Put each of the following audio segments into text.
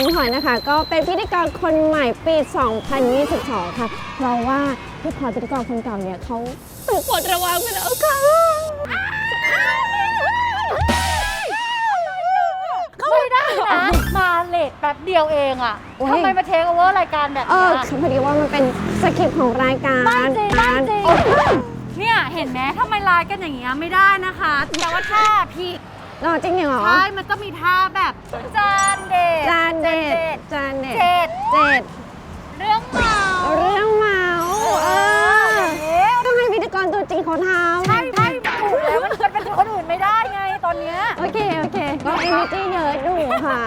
พิงพลอยนะคะ ก็เป็นพิธีกรคนใหม่ปี 2022 ค่ะ เพราะว่าพี่พลอยพิธีกรคนเก่าเนี่ยเขาถูกปลดระวางไปแล้วค่ะไม่ได้นะ มาเลทแป๊บเดียวเองอะโอ้ย ทำไมมาเทคโอเวอร์รายการแบบเอนี้อพอดีว่ามันเป็นสคริปต์ของรายการไม่จริงไม่จริงโอ้ยเนี่ยเห็นไหมทำไมไลน์กันอย่างเงี้ยไม่ได้นะคะ แต่ว่าท่าพี่ รอจริงเหรอ ใช่ มันต้องมีท่าแบบจานเด็ดจานเด็ด จ จานเด็ด เจ็ด เจ็ด เรื่องเมา เรื่องเมาเออ อย่างนี้ ต้องให้พิธีกรตัวจริงเขาทำ ใช่ใช่ถูกแล้วมันจะเป็นคนอื่นไม่ได้ไงตอนเนี้ย โอเค โอเค ก็เอมิจี้เยอะดูค่ะ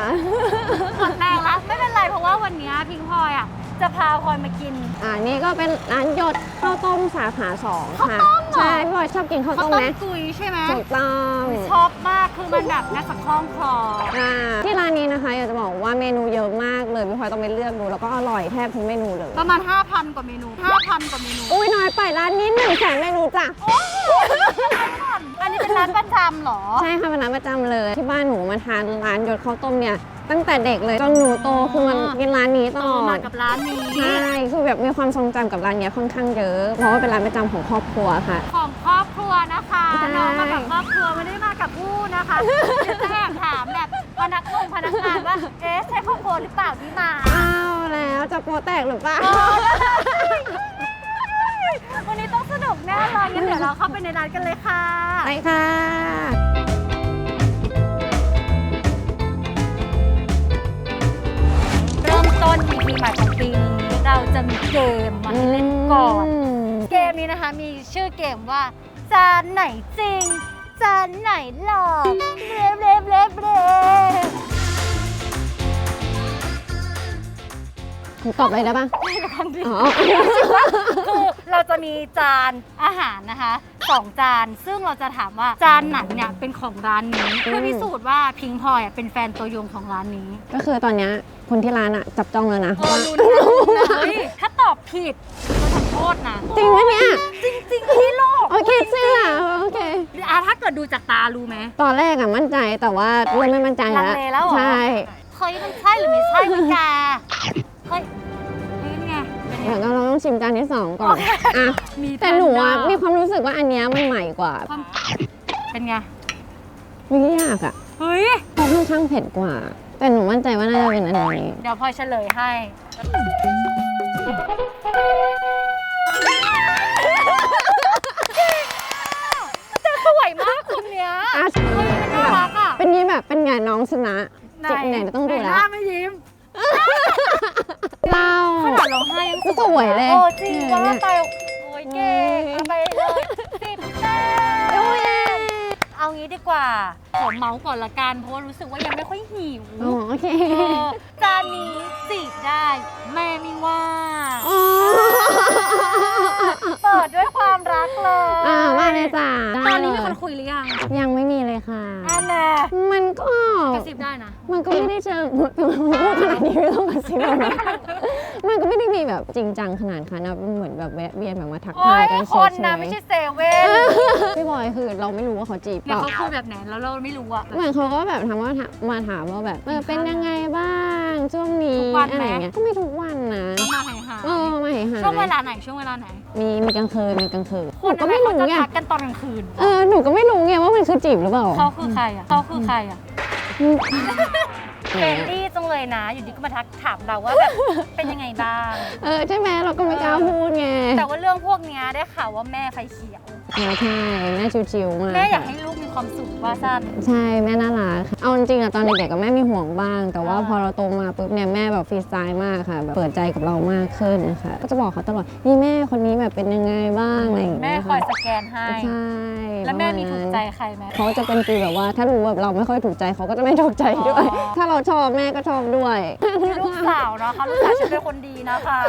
หมดแรงละไม่เป็นไรเพราะว่าวันเนี้ยพิงพลอยอะจะพาพลอยมากิน อ่านี่ก็เป็นร้านหยดข้าวต้มสาขาสองค่ะ ข้าวต้มเหรอ ใช่พี่บอยชอบกินข้าวข้าวต้มต้ไหมมกุยใช่ไหมถูกต้องชอบมากคือมันแบบน่าจะคล่องคลออ่าที่ร้านนี้นะคะอยากจะบอกว่าเมนูเยอะมากเลยพี่พลอยต้องไปเลือกดูแล้วก็อร่อยแทบทุกเมนูเลย ประมาณ 5,000 กว่าเมนู 5,000 กว่าเมนู อุ้ยน้อยไปร้านนี้หนึ่งแสนเมนูจ้ะอันนี้ เป็นร้านประจำเหรอ ใช่ค่ะเป็นร้านประจำเลย ที่บ้านหนูมาทานร้านหยดข้าวต้มเนี่ยตั้งแต่เด็กเลยจนหนูโตคือมันกินร้านนี้ตโตลอมาดกับร้านนี้ ใช่คือแบบมีความทรงจำกับร้านเนี้ยค่อนข้างเยอะเพราะว่าเป็นร้านประจำของครอบครัวค่ะ ของครอบครัวนะคะใช่ น้องมากับครอบครัวไม่ได้มากับผู้นะคะเดี๋ยวจะแอบถามแบบพนักงงพนักงานว่าเอ๊ะใช่ครอบครัวหรือเปล่าที่มา อ้าวแล้วจะโปรแตกหรือเปล่า วันนี้ต้องสนุกแน่เลยงั้นเดี๋ยวเราเข้าไปในร้านกันเลยค่ะ ไปค่ะ เริ่มต้น EP ใหม่ของปีนี้เราจะมีเกมมาให้เล่นก่อนมเกมนี้นะคะมีชื่อเกมว่าจานไหนจริงจานไหนหลอกเบลเบลเบลเบล ตอบอะไรได้ปะไม่รู้คำดีอ๋อ คือเราจะมีจานอาหารนะคะสองจาน ซึ่งเราจะถามว่าจานไหนเนี่ยเป็นของร้านนี้ เพื่อพิสูจน์ว่าพิงพลอยอะเป็นแฟนตัวยงของร้านนี้ก็คือตอนเนี้ยคนที่ร้านอะจับจ้องแล้วนะ โอ้ลุ้นนะเฮ้ยถ้าตอบผิดจะทำโทษนะจริงไหมเนี่ย จริงๆพี่โลกโอเคเชื่อโอเค อะถ้าเกิดดูจากตารู้ไหม ตอนแรกอะมั่นใจแต่ว่าเริ่มไม่มั่นใจลัแล้วงเลแล้วเหรอ ใช่ เฮ้ยมันใช่หรือไม่ใช่วะแกเฮ้ยนี่ไง เป็นไงเดี๋ยวเราต้องชิมจานที่สองก่อนโอเคอะมีแต่หนูอะแพนด้ามีความรู้สึกว่าอันเนี้ยมันใหม่กว่าความเป็นไง ไม่ยากอะเฮ้ย เพราะค่อนข้างเผ็ดกว่า แต่หนูมั่นใจว่าน่าจะเป็นอันนี้เดี๋ยวพลอยเฉลยให้ แต่สวยมากคนเนี้ยอะเฮ้ยมันน่ารักอะเป็นยี่แบบเป็นไงน้องชนะ จุดไหนต้องดูไหนแล้หว น้าไม่ยิ้ม เราขนาดร้องไห้ยังสวยเลยโอ้จริงว่าไปโอ้ยเก่งเอาไปเลยสิบแต้โอ้ยมเอางี้ดีกว่า ขอเมาส์ก่อนละกัน เพราะว่ารู้สึกว่ายังไม่ค่อยหิวอ๋อโอเคเออจานนี้จีบได้ แม่ไม่ว่าอ๋อเปิดด้วยความรักเลยอ่ามาเลยจ้าตอนนี้มีได้คเลนยคุยหรือยังยังไม่มีเลยค่ะ อันแน่มันก็ กระซิบได้นะ มันก็ไม่ได้เจอพูดขนาดนี้ไม่ต้องกระซิบหรอกนะมันก็ไม่ได้มีแบบจริงจังขนาดค่ะนะเหมือนแบบแวะเวียนแบบมาทักโอ้ทายยกันเฉคนยนะไม่ใช่เซเว่นๆพี่บอยคือเราไม่รู้ว่าเขาจีบเปเนี่ยล่า เขาคุยแบบไหนแล้วเราไม่รู้อะเหมือนเขาก็แบบถามว่ามาถามว่าแบบเออเป็นยังไงบ้างช่วงนี้ทุกวันไหมอะไรอย่างเงี้ยก็ไม่ทุกวันนะมาหายหาเออมาหายหายช่วงเวลาไหนช่วงเวลาไหนมีมีกลางคืนมีกลางคืนหคนูนก็นั้นไม่เขารู้จะไงทักกันตอนกลางคืน เออหนูก็ไม่รู้ไงว่ามันคือจีบหรือเปล่าเขาคือใครอะเขาคือใครอะอืม เฟรนดี้จังเลยนะ อยู่ดีก็มาทักถามเราว่าแบบเป็นยังไงบ้าง เออใช่ไหมเราก็ไม่กล้าพูดไง แต่ว่าเรื่องพวกเนี้ยได้ข่าวว่าแม่ไฟเขียวเออใช่แม่ชิวๆมากแม่อยากให้ลูกมีความสุขว่าสั้น ใช่แม่น่ารักค่ะเอาจริงๆอะตอนเด็กๆกับแม่มีห่วงบ้าง แต่ว่าอ่า พอเราโตมาปุ๊บเนี่ยแม่แบบฟรีสไตล์มากค่ะแบบเปิดใจกับเรามากขึ้นนะคะก็จะบอกเขาตลอดนี่แม่คนนี้แบบเป็นยังไงบ้างอะไรอย่างแม่เงี้ยคอยค่ะสแกนให้ ใช่แล้วแม่มีประาณถูกนั้นใจใครไหม เขาจะเป็นฟีลแบบว่าถ้ารู้แบบเราไม่ค่อยถูกใจเขาก็จะไม่ถูกใจด้วย อ๋อ ถ้าเราชอบแม่ก็ชอบด้วยลูกสาวนะคะลูกสาวฉันเป็นคนดีนะคะ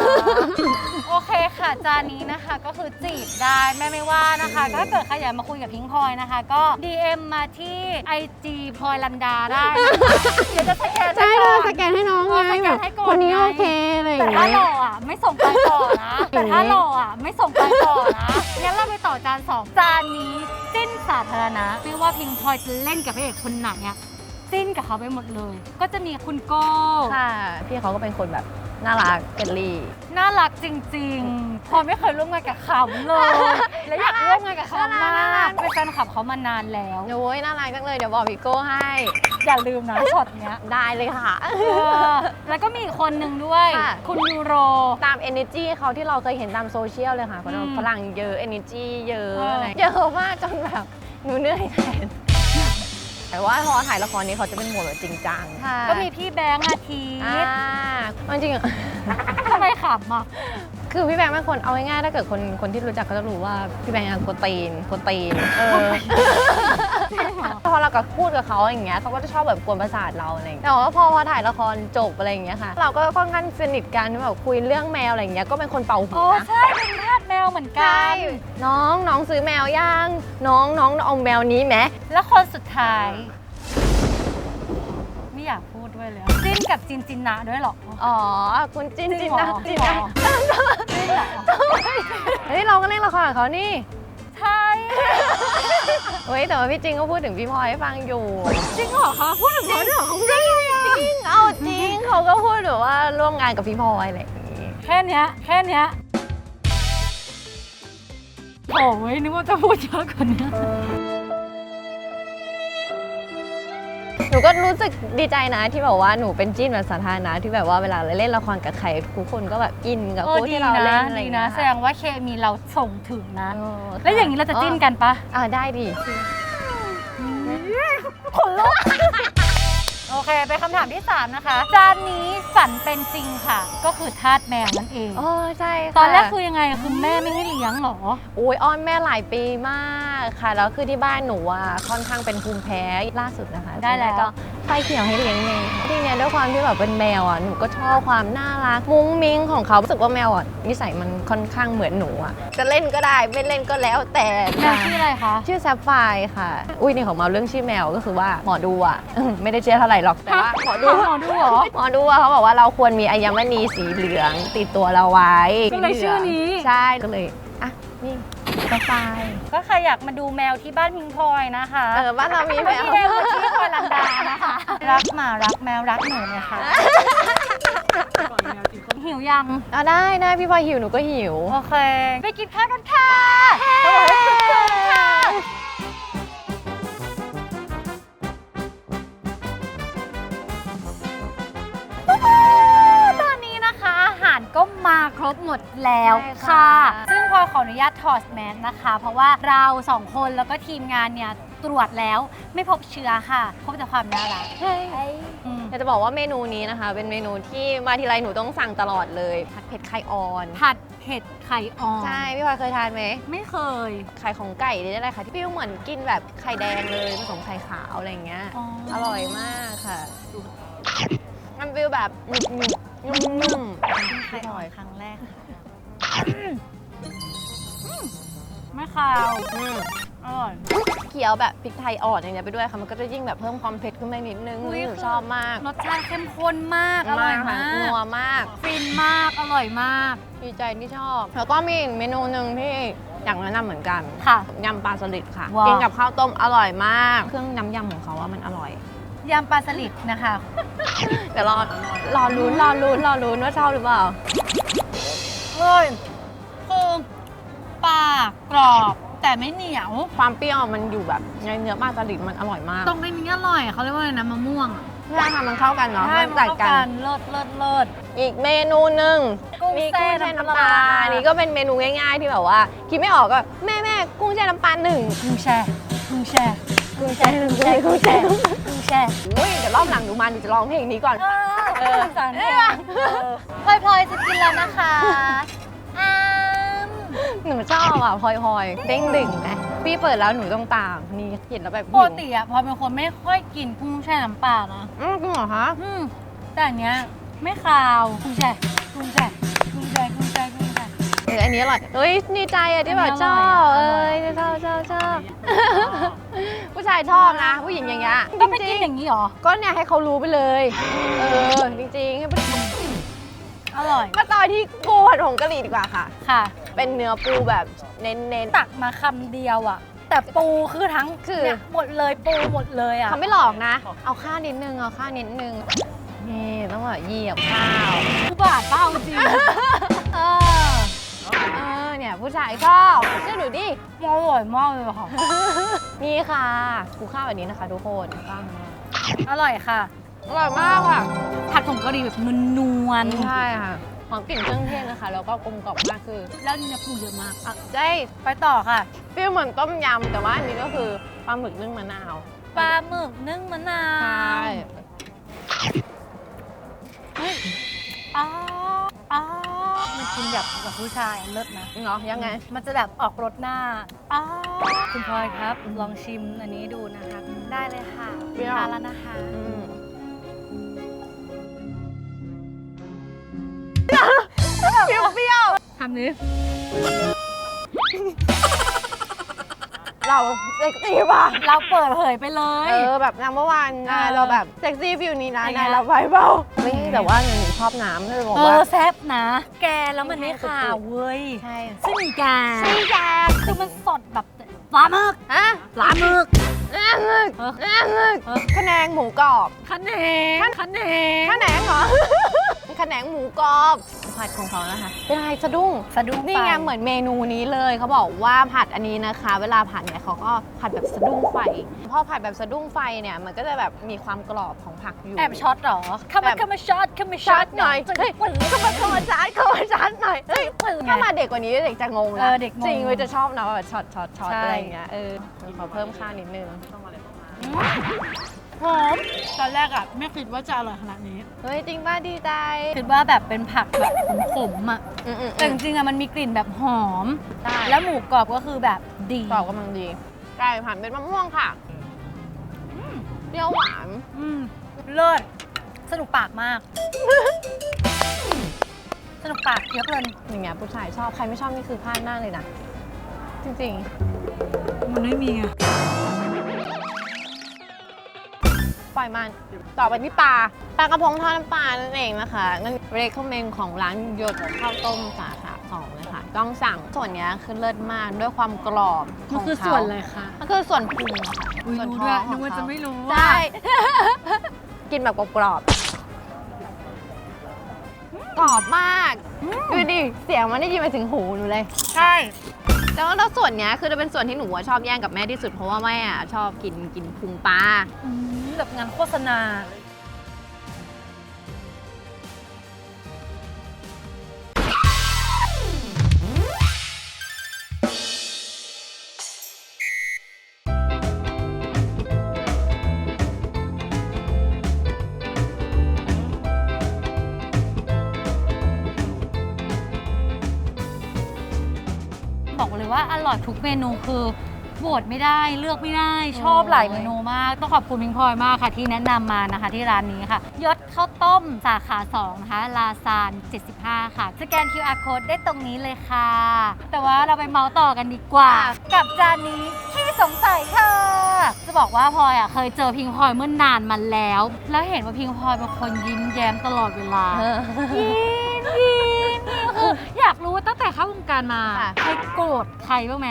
โอเคค่ะจานนี้นะคะก็คือจีบได้แม่ไม่ว่านะคะถ้าเกิดใครอยากมาคุยกับพิงพลอยนะคะ ก็ DM มาที่ IG พลอยลันดาได้นะคะเดี๋ยวจะสแกนใช่ให้เลก่ยอนสแกนให้น้องเอไงอสแกนแบบให้ก่อนคนนี้ไง โอเคอะไรอย่าแต่งถ้าเงี้ยหล่ออะไม่ส่งไปต่อนะ แต่ถ้าหล่ออะไม่ส่งไปต่อนะงั้นเราไปต่อจานสองจานนี้จิ้นสาธารณะ ไม่ว่าพิงพลอยจะเล่นกับพระเอกคนไหนอะ จิ้นกับเขาไปหมดเลย ก็จะมีคุณโก้ค่ะ พี่เขาก็เป็นคนแบบน่ารักเกลลี่น่ารักจริงๆ พอไม่เคยร่วมงานกับเขาเลย และอยากร่วมงานกับเขาน่ารักมากน่ารักเป็นแฟนคลับเขามานานแล้วโอ้ยน่ารักจังเลยเดี๋ยวบอกพี่โก้ให้ อย่าลืมนะช็อตเนี้ย ได้เลยค่ะ เออแล้วก็มีอีกคนหนึ่งด้วย ค่ะ คุณยูโร ตาม energy เขาที่เราเคยเห็นตามโซเชียลเลยค่ะเพราะอืมฝรั่งเยอะ energy เยอะเอออ อะไรเยอะมากจนแบบหนูเหนื่อยแทน แต่ว่าพอถ่ายละครนี้เขาจะเป็นโหมดแบบจริงจังก็มีพี่แบงค์อาทิอ่าตย์เอาจริงๆทำไมขำอะ คือพี่แบงค์เป็นคนเอาง่ายๆถ้าเกิดคนคนที่รู้จักก็จะรู้ว่าพี่แบงค์อะกวนตีนกวนตีนเออพอเรากับพูดกับเขาอย่างเงี้ยเขาก็จะชอบแบบกวนประสาทเราอะไรอย่างเงี้ยแต่ว่าพอพอถ่ายละครจบอะไรอย่างเงี้ยค่ะ เราก็ค่อนข้างสนิทกันแบบคุยเรื่องแมวอะไรอย่างเงี้ยก็เป็นคนเป่าหูโอ้นะ ใช่เป็นทาสแมวเหมือนกัใช่น น้องน้องซื้อแมวย่าง น้องน้องเอาแมวนี้ไหมแล้วคนสุดท้าย ไม่อยากพูดด้วยเลยอะ จิ้นกับจินจินนะด้วยเหรอ อ๋อ คุณจินจินนะจริจิงนเหรนะอจริงเหรอเฮ้ยเราก็เล่นละครกับเขานี่ใช่เฮ้ยแต่ว่าพี่จริงก็พูดถึงพี่พลอยให้ฟังอยู่ จริงเหรอคะพูดถึงเขาด้วยเหรอจริงจริงเอาจริงเขาก็พูดแบบว่าร่วมงานกับพี่พลอยอะไรอย่างงี้แค่เนี้ยแค่เนี้ยโอ้ยนึกว่าจะพูดเยอะกว่านี้ หนูก็รู้สึกดีใจนะที่แบบว่าหนูเป็นจิ้นแบบสาธารณะที่แบบว่าเวลาเราเล่นละครกับใครทุกคนก็แบบอินกับเออคู่ดีที่เรานะเล่นอะไรดีอย่างนะ เงี้ยแสดงว่าเคมีเราส่งถึงนะ เออแล้วอย่างนี้เราจะจิ้นกันปะ อ่าได้ดิ โอเคเป็นคำถามที่ 3 นะคะ จานนี้ฝันเป็นจริงค่ะ ก็คือทาสแมวนั่นเองโอ้ใช่ค่ะตอนแรกคือยังไงอะคือแม่ไม่ให้เลี้ยงเหรอโอ้ยอ้อนแม่หลายปีมากค่ะ แล้วคือที่บ้านหนูอะค่อนข้างเป็นภูมิแพ้ล่าสุดนะคะได้แล้วก็ ไฟเขียวให้เลี้ยงเองที่เนี้ยด้วยความที่แบบเป็นแมวอะหนูก็ชอบความน่ารักมุ้งมิ้งของเขารู้สึกว่าแมวอะนิสัยมันค่อนข้างเหมือนหนูอะจะเล่นก็ได้ไม่เล่นก็แล้วแต่แมวชื่ออะไรคะชื่อแซฟไฟร์ค่ะ อุ้ยนี่ของมาเรื่องชื่อแมวก็คือว่าหมอดูอะไม่ได้เชื่อเท่าไหร่หรอกแต่ว่าหมอดูหมอดูเหรอหมอดูอะเขาบอกว่าเราควรมีอัญมณีสีเหลืองติดตัวเราไว้ก็เลยชื่อนี้ใช่ก็เลยอะนี่ แซฟไฟร์ก็ใครอยากมาดูแมวที่บ้านพิงพลอยนะคะเออบ้านเรามีแมว ที่แมวที่พลอยลันดานะคะ รักหมารักแมวรักหนูเลยค่ะหิวยัง อะได้ได้พี่พลอยหิวหนูก็หิว โอเค ไปกินข้าวกันค่ะสวัสดีค่ะ ก็มาครบหมดแล้วใช่ค่ะค่ะ ซึ่งพลอยขออนุญาตถอดแมสนะคะ เพราะว่าเราสองคนแล้วก็ทีมงานเนี่ยตรวจแล้วไม่พบเชื้อค่ะ พบแต่ความน่ารักใช่อืมแต่จะบอกว่าเมนูนี้นะคะ เป็นเมนูที่มาทีไรหนูต้องสั่งตลอดเลยผัดเผ็ดไข่อ่อน ผัดเผ็ดไข่อ่อนใช่พี่พลอยเคยทานไหมไม่เคย ไข่ของไก่นี่อะไรคะที่พี่เหมือนกินแบบไข่แดงเลยผสมไข่ขาวอะไรอย่างเงี้ย อ๋ออร่อยมากค่ะ มันฟิลแบบหนึบหนึบนุ่มนุ่มกินไข่อ่อนครั้งแรก ไม่คาวอืมอร่อยเคี้ยวแบบพริกไทยอ่อนอย่างเงี้ยไปด้วยค่ะ มันก็จะยิ่งแบบเพิ่มความเผ็ดขึ้นมานิดนึงอุ๊ยหนูชอบมากรสชาติเข้มข้นมาก อร่อยมานักวมาก ฟินมาก อร่อยมาก ดีใจที่ชอบ แล้วก็มีอีกเมนูหนึ่งที่อยากแนะนำเหมือนกัน ค่ะ ยำปลาสลิดค่ะ ว้าว กินกับข้าวต้มอร่อยมาก เครื่องน้ำยำของเขาว่ามันอร่อย ยำปลาสลิดนะคะ เดี๋ยวรอรอลุ้นรอลุ้นรอลุ้นว่าชอบหรือเปล่าอร่อยคือปลากรอบ แต่ไม่เหนียว ความเปรี้ยวมันอยู่แบบในเนื้อปลาสลิดมันอร่อยมากตรงนี้อร่อยเขาเรียกว่าอะไรนะมะม่วงอะใช่ค่ะมันเข้ากันเนาะใช่มันมันตัดเข้ากักันน เลิศเลิศเลิศ อีกเมนูหนึ่งกุ้งมีแช่กุ้งแช่น้ำน้ำปปลาลา อันนี้ก็เป็นเมนูง่ายๆที่แบบว่า คิดไม่ออกก็แม่แม่กุ้งแช่น้ำปลาหนึ่งกุ้งแช่กุ้งแช่กุ้งแช่กุ้งแช่กุ้งแช่กุ้ง แช่อุ้ยเดี๋ยวรอบหลังหนูมาหนูจะร้องเพลงนี้ก่อน เออสารเพลงพลอยพลอยจะกินแล้วนะคะอ้ามหนูชอบอะพลอยพลอยเด้งดึงไหมพี่เปิดแล้วหนูต้องตามนี่เห็นแล้วแบบปกติอะพลอยเป็นคนไม่ค่อยกินกุ้งแช่น้ำปลานะอืมจริงเหรอคะอืมแต่อันเนี้ยไม่คาวกุ้งแช่กุ้งแช่กุ้งแช่กุ้งแช่กุ้งแช่เอออันนี้อร่อยเฮ้ยดีใจอะที่แบบชอบอัเอ้นนี้ยอร่อยอะชอบชอบชอบ ผู้ชายชอบนะ ผู้หญิงอย่างเงี้ยก็ไม่กินอย่างนี้หรอ ก็เนี่ยให้เขารู้ไปเลย เออ จริงๆให้ผู้อร่อย มาต่อที่ปูผัดผงกะหรี่ดีกว่าค่ะ ค่ะ เป็นเนื้อปูแบบเน้นตักมาคำเดียวอะแต่ปูคือทั้งคือเนี่ยหมดเลยปูหมดเลยอะเขาไม่หลอกนะ เอาข้าวนิดนึง เอาข้าวนิดนึง นี่ต้องแบบเหยียบข้าวผู้บาทเป้าจริงเออ เออเนี่ยผู้ชายชอบเชื่อหนูดิอร่อยมากเลยค่ะ นี่ค่ะกูข้าวแบบนี้นะคะ ทุกคนข้าวมาอร่อยค่ะ อร่อยมากค่ะ ผัดผงกะหรี่แบบนวลใช่ค่ะหอมกลิ่นเครื่องเทศนะคะ แล้วก็กลมกล่อมมากคือๆแล้วเนื้อปูเยอะมากอะได้ไปต่อค่ะฟีลเหมือนต้มยำแต่ว่าอันนี้ก็คือปลาหมึกนึ่งมะนาว ปลาหมึกนึ่งมะนาใช่ ว กินแบบกับผู้ชายเลิศนะเนาะยังไง มันจะแบบออกรสหน้าอ๋อคุณพลอยครับ ลองชิมอันนี้ดูนะคะ ได้เลยค่ะเปรี้ยว ทานแล้วนะคะ อืมเปรี้ยวเปรี้ยวทำนี้ เราเซ็กซี่ป่ะเราเปิดเผยไปเลยเออแบบน้ำเมื่อวานนายเออเราแบบเซ็กซี่ฟิวนี้นะเป็นไง นายเราไปเปล่าไม่แต่ว่าหนูชอบน้ำก็เลยบอกเอว่า อแซ่บนะ แกแล้วมันไม่ขาวเว้ยใช่ซึ่งมีแกใช่จ้าคือมันสดแบบปลาหมึกฮะปลาหมึกแน่มึกเออแน่มึกเออขนงหมูกรอบ คะแนนคะแนน ขนงเหรอ ขนงหมูกรอบ ผัดของเขานะคะ เป็นอะไรสะดุ้งสะดุ้งนี่ไงปเหมือนเมนูนี้เลยเขาบอกว่าผัดอันนี้นะคะ เวลาผัดเนี่ยเขาก็ผัดแบบสะดุ้งไฟพอผัดแบบสะดุ้งไฟเนี่ยมันก็จะแบบมีความกรอบของผักอยู่แอบช็อตเหรอเข้ามาแบบเข้ามาช็อตเข้ามาช็ช็ออตตหน่อยจะเฮ้ยปึ้งเข้ามาเข้ามาชาร์จเข้ามาชาร์จหน่อยเฮ้ยปึ้งถ้ามาเด็กกว่านี้เด็กจะงงเอนะอเด็กงงจริงเว้ยจะชอบนะแบบช็อตช็อตช็อตใช่อะไรอย่างเงี้ยเออขอเพิ่มข้าวนิดนึง หอมตอนแรกอะไม่คิดว่าจะอร่อยขนาดนี้ เฮ้ยจริงป่ะดีใจ คิดว่าแบบเป็นผักแบบขมๆอะอืมอืมแต่จริงๆอะมันมีกลิ่นแบบหอมได้แล้วหมูกรอบก็คือแบบดีกรอบกำลังดีไก่ผัดเป็นมะม่วงค่ะเปรี้ยวหวาน อืมเลิศสนุกปากมาก สนุกปากเยอะเพลินอย่างเงี้ยผู้ชายชอบ ใครไม่ชอบนี่คือพลาดมากเลยนะ จริงมันไม่มีไง ปล่อยมันต่อไปที่ปลาปลากระพงทอดน้ำปลานั่นเองนะคะนั่นเรคคอมเมนของร้านหยดข้าวต้มสาขาสองเลยค่ะต้องสั่งส่วนเนี้ยคือเลิศมากด้วยความกรอบขมันองคือเขาส่วนอะไรคะมันคือส่วนพุงอะค่ะอุ๊ยส่วนรู้ท้ด้อวยงขนึอกงว่าจะเขา ไม่รู้ใช่ กินแบบกรอบๆกรอบมากดูดิ เสียงมันได้ยินไปถึงหูหนูเลย ใช่แต่ว่าแล้วส่วนเนี้ยคือจะเป็นส่วนที่หนูอะชอบแย่งกับแม่ที่สุดเพราะว่าแม่อะชอบกินกินพุงปลา อืม แบบงานโฆษณา บอกเลยว่าอร่อยทุกเมนูคือ หวตไม่ได้เลือกไม่ได้ชอบหลายเมนูมาก ต้องขอบคุณพิงพลอยมากค่ะ ที่แนะนำมานะคะ ที่ร้านนี้ค่ะ ยศข้าวต้มสาขา2นะคะลาซาน 75 ค่ะ สแกน QR code ได้ตรงนี้เลยค่ะ แต่ว่าเราไปเมาส์ต่อกันดีกว่า กับจานนี้ที่สงสัยค่ะ จะบอกว่าพลอยอะเคยเจอพิงพลอยเมื่อนานมาแล้ว แล้วเห็นว่าพิงพลอยเป็นคนยิ้มแย้มตลอดเวลายิ้มยิ้มคืออยากรู้ว่าตั้งแต่เข้าวงการมาค่ะเคยโกรธใครบ้างไหม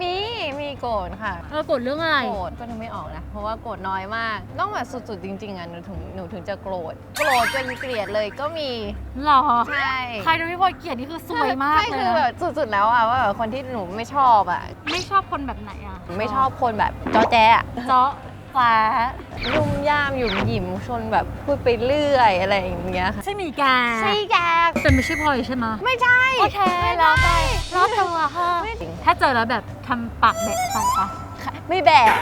มีมีโกรธค่ะเออโกรธเรื่องอะไร โกรธก็นึกไม่ออกนะ เพราะว่าโกรธน้อยมากต้องแบบสุดๆจริงๆอะหนูถึงหนูถึงจะโกรธโกรธจนเกลียดเลยก็มีหรอใช่ใครโดนพี่พลอยเกลียดนี่คือซวยมากใช่เลคืยอแบนะบสุดๆแล้วอะว่าแบบคนที่หนูไม่ชอบอะ ไม่ชอบคนแบบไหนอะไม่ชอบคนแบบจอแจอะเจาะ ฟ้า ยุ่มย่ามหยุ่มหยิมชนแบบพูดไปเรื่อยอะไรอย่างเงี้ยค่ะใช่หมีแกใช่แกแต่ไม่ใช่พลอยใช่ไหมไม่ใช่โอเคแล้วไปรอบตัวค่ะไม่จริงถ้าเจอแล้วแบบทำปากแบะใส่ปะ ไม่แบก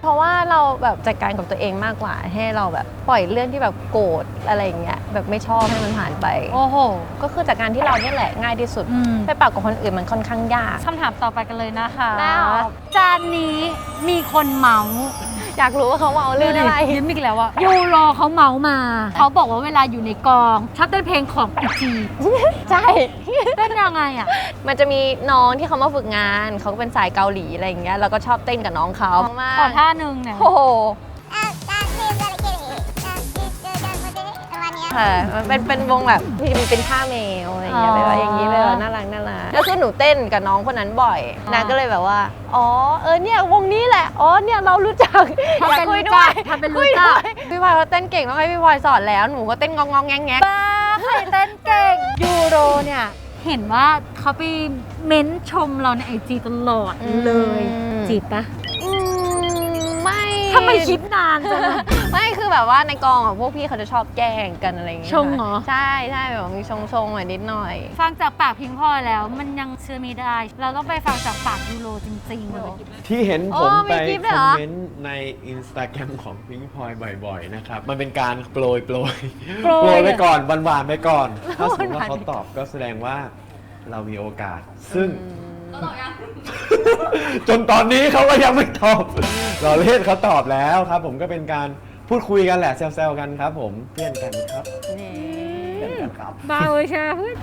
เพราะว่าเราแบบจัดการกับตัวเองมากกว่า ให้เราแบบปล่อยเรื่องที่แบบโกรธอะไรอย่างเงี้ยแบบไม่ชอบให้มันผ่านไป โอ้โห ก็คือจากการที่เราเนี่ยแหละง่ายที่สุด อืม ไปปรับกับคนอื่นมันค่อนข้างยาก คำถามต่อไปกันเลยนะคะได้ค่ะจานนี้มีคนเมาส์ อยากรู้ว่าเขาเอาเรื่องอะไรยิ้มอีกแล้วอะยูโรเขาเมาส์มา เขาบอกว่าเวลาอยู่ในกองชอบเต้นเพลงของอีจีใช่เต้นยังไงอะมันจะมีน้องที่เขามาฝึกงาน เขาก็เป็นสายเกาหลีอะไรอย่างเงี้ยเราก็ชอบเต้นกับน้องเขามากขอท่าหนึ่งเนี่ยโอ้โห ค่ะ มันเป็นเป็นวงแบบที่มันเป็นท่าแมวอะไรอย่างเงี้ยอ๋อ แบบว่าอย่างนี้เลยน่ารักน่ารักแล้วคือหนูเต้นกับน้องคนนั้นบ่อยอ่านนางก็เลยแบบว่า อ๋อ เออเนี่ยวงนี้แหละ อ๋อเนี่ยเรารู้จักทำเป็นอยากคุยรู้ด้จัวกยทำเป็นรู้คุยจัด้กวยพี่พลอยเขาเต้นเก่งต้องให้พี่พลอยสอนแล้วหนูก็เต้นงองงงแงงแงงบ้าใครเต้นเก่งยูโรเนี่ย เห็นว่าเขาไปเม้นชมเราในไอจีตลอดเลย จีบปะอืมไม่ ทำไมคิดนานจังอะไม่คือแบบว่าในกองอะพวกพี่เขาจะชอบแกล้งกันอะไรอย่างเงี้ยชงเหรอ ใช่ใช่แบบมีชงชงๆหน่อยนิดหน่อย ฟังจากปากพิงพลอยแล้วมันยังเชื่อไม่ได้ เราต้องไปฟังจากปากยูโรจริงๆที่เห็นโอ้ผมมีไปคลิปคด้วยอเหรมอเมนต์ในอินสตาแกรมของพิงพลอยบ่อย ๆ นะครับ มันเป็นการโปรยโปรยโปรยโปรยไปก่อนหวานๆไปก่อน ถ้าสมมติหวาว่านๆเขาตอบก็แสดงว่าเรามีโอกาส ซึ่ง จนตอนนี้เขาก็ยังไม่ตอบเราเล่นเขาตอบแล้วครับ ผมก็เป็นการพูดคุยกันแหละแซวๆกันครับ ผมเพื่อนกันครับนี่เพื่อนกันครับบาเวชาเพื่อน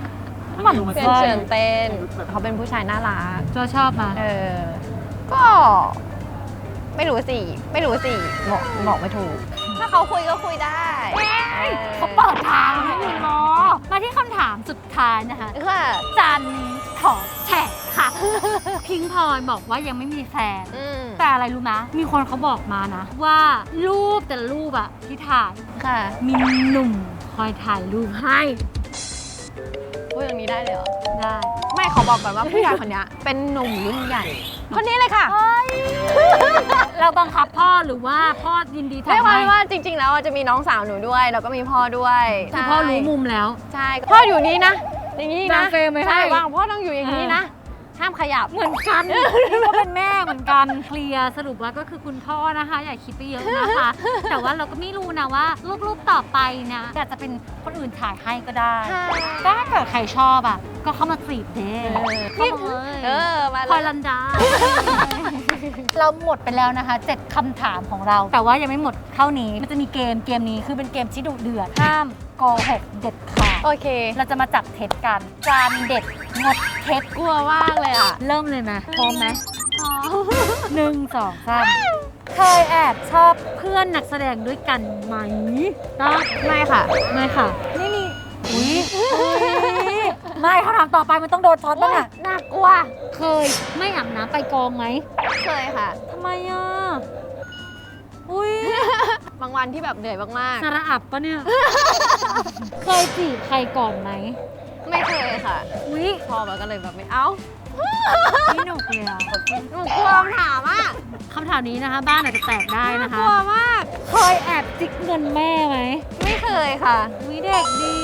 หมันเพื่อนไส้เชิญเต้นเขาเป็นผู้ชายน่ารักเจ้าชอบมาเออ ก็ ไม่รู้สิไม่รู้สิบอกบอกไม่ถูก ถ้าเขาคุยก็คุยได้เขาเปิดทางให้ยูโรมาที่คำถามสุดท้ายนะคะค่ะจานนี้ขอแฉก ค่ะ พิงพลอยบอกว่ายังไม่มีแฟน อืมแต่อะไรรู้ไหมมีคนเขาบอกมานะ ว่ารูปแต่ละรูปอะที่ถ่าย ค่ะมีหนุ่มคอยถ่ายรูปให้พูดอย่างนี้ได้เลยเหรอ ได้ ไม่ขอบอกก่อนว่าผู้ชายคนเนี้ยเป็นหนุ่มรุ่นใหญ่ คนนี้เลยค่ะ เราบังคับพ่อหรือว่าพ่อยินดีเรียถ่ายกว่าให้ว่าจริง ๆ แล้วอะจะมีน้องสาวหนูด้วย แล้วก็มีพ่อด้วยคือพ่อรู้มุมแล้ว ใช่ พ่ออยู่นี่นะ อย่างนี้นะวางเฟรมไว้ให้ ใช่วางพ่อต้องอยู่อย่างนี้นะ ห้ามขยับเหมือนกันนี่ก็เป็นแม่เหมือนกันเคลียร์สรุปว่าก็คือคุณพ่อนะคะ อย่าคิดไปเยอะนะคะ แต่ว่าเราก็ไม่รู้นะว่ารูปๆต่อไปนะอาจจะเป็นคนอื่นถ่ายให้ก็ได้ถ้าเกิดใครชอบอะ ก็เข้ามาจีบเด้เออเข้ามาเลยเออมาพลอยเลยลันดา เราหมดไปแล้วนะคะเจ็ดคำถามของเรา แต่ว่ายังไม่หมดเท่านี้มันจะมีเกมเกมนี้คือเป็นเกมที่ดุเดือดห้ามโกหกเด็ดขาดโอเค เราจะมาจับเท็จกันจานเด็ดงดเท็จกลัวมากเลยอะ เริ่มเลยไหมพร้อมไหมหนึ่งสองสามเคยแอบชอบเพื่อนนักแสดงด้วยกันไหมต้องไม่ค่ะ ไม่ค่ะนี่มีอุ้ยไม่คำถามต่อไปมันต้องโดนช็อตบ้างอะน่ากลัว เคยไม่อาบน้ำไปกองไหมเคยค่ะทำไมอะ อุ้ยบางวันที่แบบเหนื่อยมากสาระอับปะเนี่ย เคยจีบใครก่อนไหมๆ ไม่เคยค่ะ อุ้ยพอมันก็เลยแบบไม่เอานี่หนุกเลยอะหนูกลัวคำถามอะคำถามนี้นะคะ บ้านอาจจะแตกได้นะคะกลัวมาก เคยแอบจิกเงินแม่ไหมไม่เคยค่ะวิเด็กดี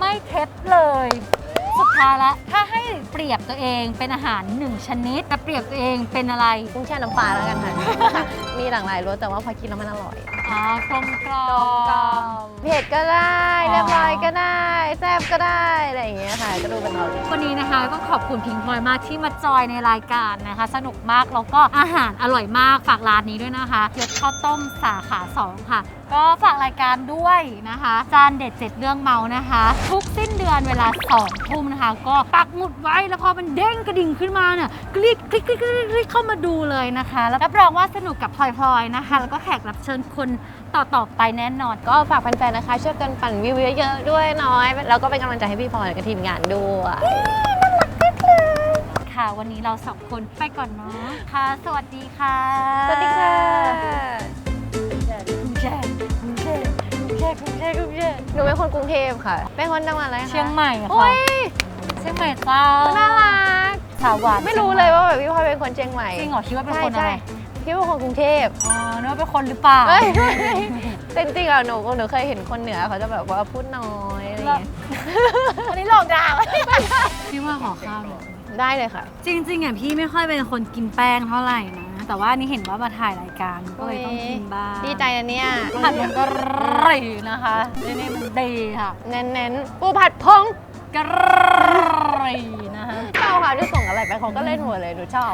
ไม่เท็จเลย สุดท้ายละถ้าให้ เปรียบตัวเองเป็นอาหารหนึ่งชนิดแต่เปรียบตัวเองเป็นอะไร กุ้งแช่น้ำปลาแล้วกันค่ะ มีหลากหลายรสแต่ว่าพอกินแล้วมันอร่อย อ๋อกลมกล่อมเผ็ดก็ได้อ๋อเรียบร้อยก็ได้แซ่บก็ได้อะไรอย่างเงี้ยค่ะก็ดูเป็นเราดีวันนี้นะคะก็ขอบคุณพิงพลอยมากที่มาจอยในรายการนะคะ สนุกมากแล้วก็อาหารอร่อยมากฝากร้านนี้ด้วยนะคะยศข้าวต้มสาขา 2 ค่ะ ก็ฝากรายการด้วยนะคะจานเด็ดเจ็ดเรื่องเมานะคะ ทุกสิ้นเดือนเวลา2ทุ่มนะคะ ก็ปักหมุดไว้แล้วพอมันเด้งกระดิ่งขึ้นมาเนี่ยคลิกคลิกคลิกคลิกคลิกเข้ามาดูเลยนะคะแล้วรับรองว่าสนุกกับพลอยๆนะคะ แล้วก็แขกรับเชิญคน ต่อๆไปแน่นอน ก็ฝากแฟนๆนะคะช่วยกันปั่นวิวเยอะๆด้วยน้อยแล้วก็เป็นกำลังใจให้พี่พลอยและก็ทีมงานด้วยค่ะวันนี้เราสองคนไปก่อนเนาะค่ะ สวัสดีค่ะ สวัสดีค่ะกรุงเทพกรุงเทพกรุงเทพกรุงเทพกรุงเทพหนูเป็นคนกรุงเทพค่ะ เป็นคนจังหวัดอะไรคะเชียงใหม่อะโอ้ค่ะยเชียงใหม่เจ้าน่ารักสาวหวานไม่รู้เลยว่าแบบพี่พลอยเป็นคนเชียงใหม่จริงเหรอคิดว่าเป็นใช่คนอะไร ใช่พี่เป็นคนกรุงเทพอ๋อนึกว่าเป็นคนหรือเปล่าเอ้ยแต่จริงๆอะหนูหนูเคยเห็นคนเหนือเขาจะแบบว่าพูดน้อยอะไรอย่างเงี้ยอันนี้หลอกดาวพี่ว่าขอข้าวหน่อยได้เลยค่ะ จริงๆอะพี่ไม่ค่อยเป็นคนกินแป้งเท่าไหร่นะ แต่ว่านี่เห็นว่ามาถ่ายรายการก็เลยต้องกินบ้างดีใจนะเนี่ยผัดมันก็ร่อยนะคะนี่นี่มันดีค่ะเน้นๆปูผัดพงกร่อยนะคะชอบค่ะที่ส่งอะไรไปเขาก็เล่นหมดเลยหนูชอบ